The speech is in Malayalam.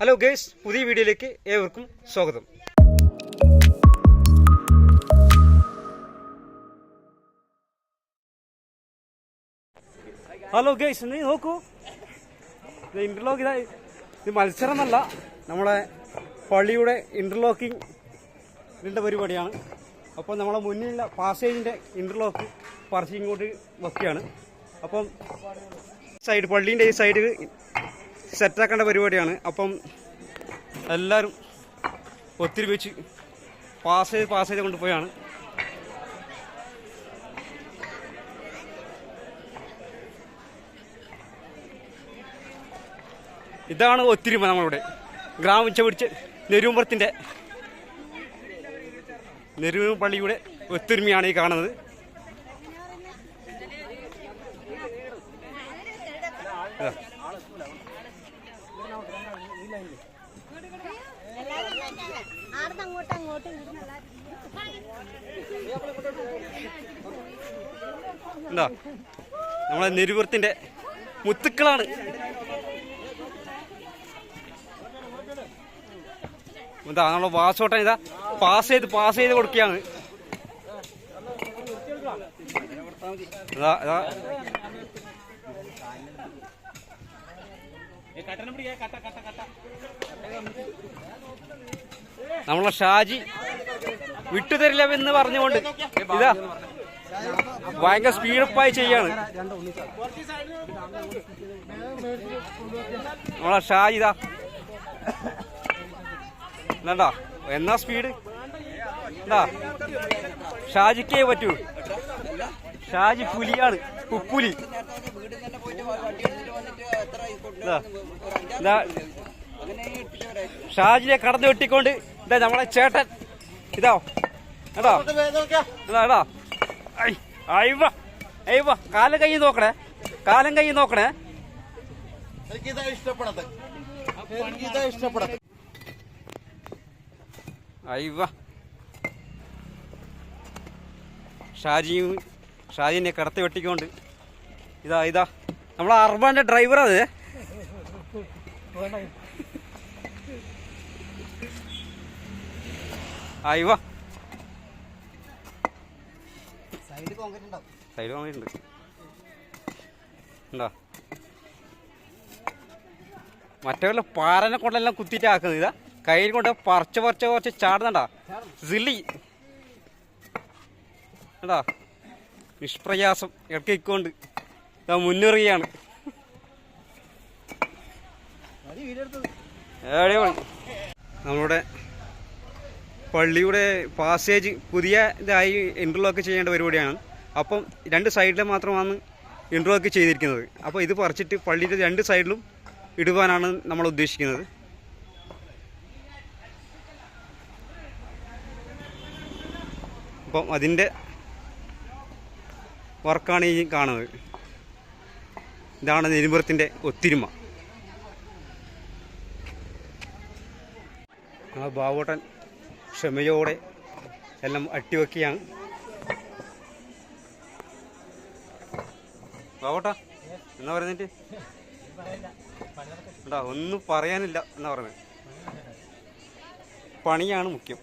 ഹലോ ഗേസ് പുതിയ വീഡിയോയിലേക്ക് ഏവർക്കും സ്വാഗതം. ഹലോ ഗേസ് നീ നോക്കൂ. ഇന്റർലോക്ക് ഇതായി ഇത്. മത്സരം എന്നല്ല നമ്മളെ പള്ളിയുടെ ഇന്റർലോക്കിംഗ് പരിപാടിയാണ്. അപ്പോൾ നമ്മളെ മുന്നിലുള്ള പാസേജിന്റെ ഇന്റർലോക്ക് പറിച്ച് ഇങ്ങോട്ട് വെക്കുകയാണ്. അപ്പം സൈഡ് പള്ളീന്റെ ഈ സൈഡ് സെറ്റാക്കേണ്ട പരിപാടിയാണ്. അപ്പം എല്ലാവരും ഒത്തിരി വെച്ച് പാസ് ചെയ്ത് പാസ് ചെയ്ത് കൊണ്ടുപോയാണ്. ഇതാണ് ഒത്തിരി നമ്മളിവിടെ ഗ്രാമിച്ച പിടിച്ച് നെരുമ്പുറത്തിന്റെ നെരുവ് പള്ളിയുടെ ഒത്തൊരുമയാണ് ഈ കാണുന്നത്. എന്താ? നമ്മളെ നെരുപുറത്തിന്റെ മുത്തുക്കളാണ്. എന്താ നമ്മളെ വാസോട്ടൻ ഇതാ പാസ് ചെയ്ത് പാസ് ചെയ്ത് കൊടുക്കുകയാണ്. ഇതാ. നമ്മളെ ഷാജി വിട്ടുതരില്ലെന്ന് പറഞ്ഞുകൊണ്ട് ഇതാ ഭയങ്കര സ്പീഡപ്പായി ചെയ്യാണ്. നമ്മളെ ഷാജി ഇതാ. എന്നാ സ്പീഡ് എന്താ? ഷാജിക്കേ പറ്റൂ. ഷാജി പുലിയാണ് പുപ്പുലി ഇതാ, ഇതാ. ഷാജിനെ കടന്നു വെട്ടിക്കൊണ്ട് ഇതാ നമ്മളെ ചേട്ടൻ. ഇതാ. എടാ എടാ ഐ, അയ്യവ അയ്യവ കാലം കൈ നോക്കണേ. കാലം കൈ നോക്കണേ. എനിക്കിതാ ഇഷ്ടപ്പെടത് എനിക്കിതാ ഷാജിയും ഷാജിനെ കടത്തി വെട്ടിക്കൊണ്ട്. ഇതാ ഇതാ. നമ്മളെ അർബാന്റെ ഡ്രൈവർ അത്. അയ്യവ സൈഡ് കോൺക്രീറ്റ് ഉണ്ട്. പാറനെ കൊണ്ടെല്ലാം കുത്തിയിട്ടാക്കുന്നത് ഇതാ കയ്യിൽ കൊണ്ട് പറിച്ച് പറിച്ച് പറിച്ച് ചാടുന്നുണ്ടാ. സില്ലി. കണ്ടാ നിഷ്പ്രയാസം ഇടയ്ക്കൊണ്ട് ഇതാ മുന്നേറുകയാണ് നമ്മുടെ പള്ളിയുടെ പാസേജ് പുതിയ ഇതായി ഇന്റർലോക്ക് ചെയ്യേണ്ട പരിപാടിയാണ്. അപ്പം രണ്ട് സൈഡിൽ മാത്രമാണ് ഇന്റർലോക്ക് ചെയ്തിരിക്കുന്നത്. അപ്പോൾ ഇത് പറിച്ചിട്ട് പള്ളിയുടെ രണ്ട് സൈഡിലും ഇടുവാനാണ് നമ്മൾ ഉദ്ദേശിക്കുന്നത്. അപ്പം അതിന്റെ വർക്കാണ് ഈ കാണുന്നത്. ഇതാണ് നെരുമ്പുറത്തിന്റെ ഒത്തിരിമ. ആ ബാവോട്ടൻ ക്ഷമയോടെ എല്ലാം അട്ടിവെക്കുകയാണ്. ബാവോട്ടാ എന്നാ പറയുന്നിട്ട് ഉണ്ടാ ഒന്നും പറയാനില്ല എന്നാ പറഞ്ഞത് പണിയാണ് മുഖ്യം.